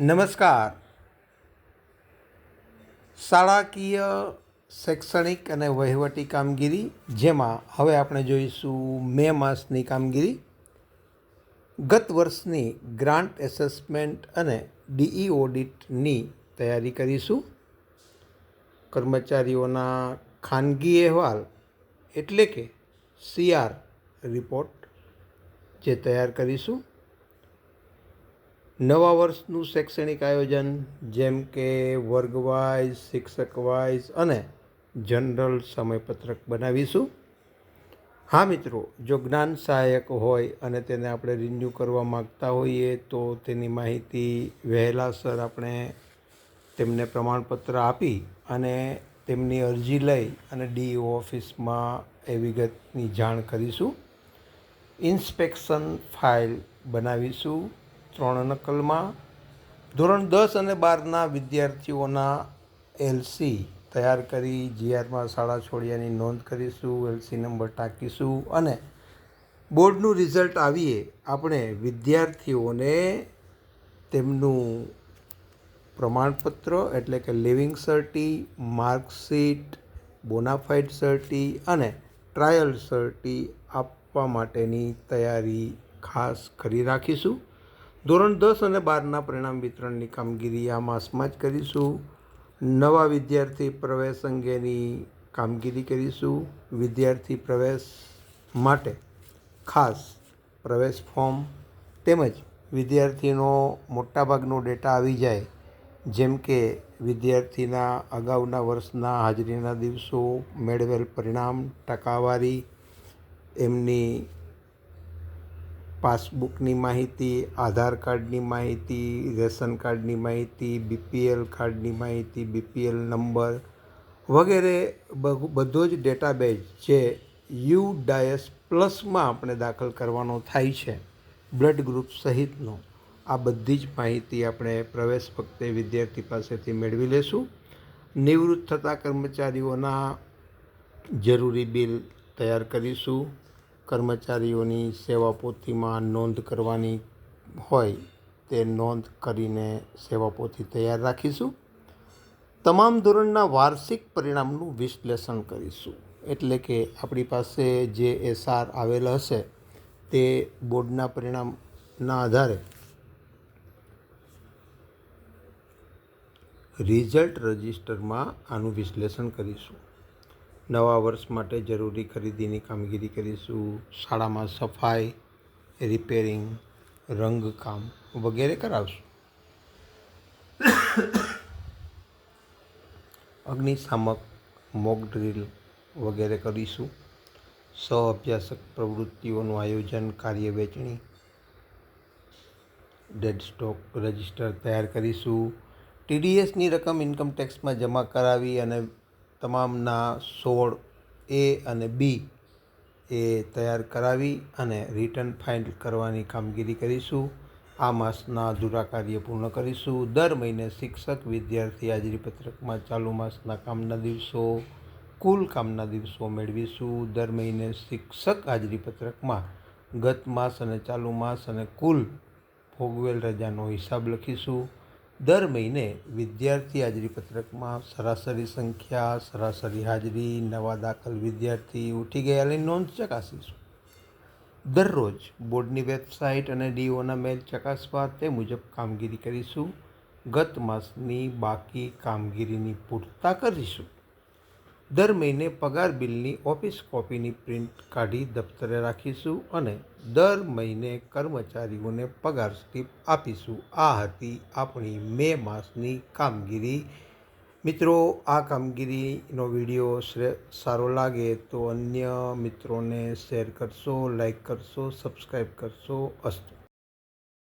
નમસ્કાર. શાળાકીય, શૈક્ષણિક અને વહીવટી કામગીરી જેમાં હવે આપણે જોઈશું મે માસની કામગીરી. ગત વર્ષની ગ્રાન્ટ એસેસમેન્ટ અને ડીઈ ઓડિટની તૈયારી કરીશું. કર્મચારીઓના ખાનગી અહેવાલ એટલે કે સીઆર રિપોર્ટ જે તૈયાર કરીશું. નવા વર્ષનું શૈક્ષણિક આયોજન જેમ કે વર્ગ શિક્ષકવાઇઝ શિક્ષક વાઇઝ અને જનરલ સમયપત્રક બનાવીશું. હા મિત્રો, જો જ્ઞાન સહાયક હોય અને તેને આપણે રિન્યૂ કરવા માગતા હોઈએ તો તેની માહિતી વહેલાસર આપણે તેમને પ્રમાણપત્ર આપી અને તેમની અરજી લઈ અને ડીઓ ઓફિસમાં એ વિગતની જાણ કરીશું. ઇન્સ્પેક્શન ફાઇલ બનાવીશું. ત્રણ નકલમાં ધોરણ દસ અને બારના વિદ્યાર્થીઓના એલસી તૈયાર કરી જીઆરમાં શાળા છોડ્યાની નોંધ કરીશું એલસી નંબર ટાંકીશું અને બોર્ડનું રિઝલ્ટ આવીએ આપણે વિદ્યાર્થીઓને તેમનું પ્રમાણપત્ર એટલે કે leaving certi, marksheet, bonafide certi અને ટ્રાયલ સર્ટી આપવા માટેની તૈયારી ખાસ કરી રાખીશું. ધોરણ દસ અને બારના પરિણામ વિતરણની કામગીરી આ માસમાં જ કરીશું. નવા વિદ્યાર્થી પ્રવેશ અંગેની કામગીરી કરીશું. વિદ્યાર્થી પ્રવેશ માટે ખાસ પ્રવેશ ફોર્મ તેમજ વિદ્યાર્થીનો મોટાભાગનો ડેટા આવી જાય. જેમ કે વિદ્યાર્થીના અગાઉના વર્ષના હાજરીના દિવસો, મેળવેલ પરિણામ, ટકાવારી, એમની પાસબુકની માહિતી, આધાર કાર્ડની માહિતી, રેશન કાર્ડની માહિતી, બીપીએલ કાર્ડની માહિતી, બીપીએલ નંબર વગેરે બધો જ ડેટાબેઝ જે યુ ડાયસ પ્લસમાં આપણે દાખલ કરવાનો થાય છે, બ્લડ ગ્રુપ સહિતનો. આ બધી જ માહિતી આપણે પ્રવેશ વખતે વિદ્યાર્થી પાસેથી મેળવી લેશું. નિવૃત્ત થતા કર્મચારીઓના જરૂરી બિલ તૈયાર કરીશું. કર્મચારીઓની સેવા પોથીમાં નોંધ કરવાની હોય તે નોંધ કરીને સેવા પોથી તૈયાર રાખીશું. તમામ ધોરણના વાર્ષિક પરિણામનું વિશ્લેષણ કરીશું. એટલે કે આપણી પાસે જે એસઆર આવેલ હશે તે બોર્ડના પરિણામના આધારે રિઝલ્ટ રજિસ્ટરમાં આનું વિશ્લેષણ કરીશું. નવા વર્ષ માટે જરૂરી ખરીદીની કામગીરી કરીશું. શાળામાં સફાઈ રિપેરિંગ રંગકામ વગેરે કરાવશું. અગ્નિશામક મોક ડ્રિલ વગેરે કરીશું. સ અભ્યાસક પ્રવૃત્તિઓનું આયોજન, કાર્ય વેચણી ડેડ સ્ટોક રજિસ્ટર તૈયાર કરીશું. ટીડીએસની રકમ ઇન્કમ ટેક્સમાં જમા કરાવી અને તમામના સોળ એ અને બી એ તૈયાર કરાવી અને રિટર્ન ફાઇલ કરવાની કામગીરી કરીશું. આ માસના અધૂરા કાર્ય પૂર્ણ કરીશું. દર મહિને શિક્ષક વિદ્યાર્થી હાજરીપત્રકમાં ચાલુ માસના કામના દિવસો, કુલ કામના દિવસો મેળવીશું. દર મહિને શિક્ષક હાજરીપત્રકમાં ગત માસ અને ચાલુ માસ અને કુલ ભોગવેલ રજાનો હિસાબ લખીશું. દર મહિને વિદ્યાર્થી હાજરીપત્રકમાં સરાસરી સંખ્યા, સરાસરી હાજરી, નવા દાખલ વિદ્યાર્થી ઉઠી ગયેલી નોંધ ચકાસીશું. દરરોજ બોર્ડની વેબસાઇટ અને ડીઓના મેલ ચકાસવા તે મુજબ કામગીરી કરીશું. ગત માસની બાકી કામગીરીની પૂર્તતા કરીશું. દર મહિને પગાર બિલની ઓફિસ કોપીની પ્રિન્ટ કાઢી દફતરે રાખીશું અને દર મહિને કર્મચારીઓને પગાર સ્લીપ આપીશું. આ હતી આપણી મે માસની કામગીરી. મિત્રો, આ કામગીરીનો વીડિયો સારો લાગે તો અન્ય મિત્રોને શેર કરશો, લાઈક કરશો, સબસ્ક્રાઈબ કરશો. અસ્તુ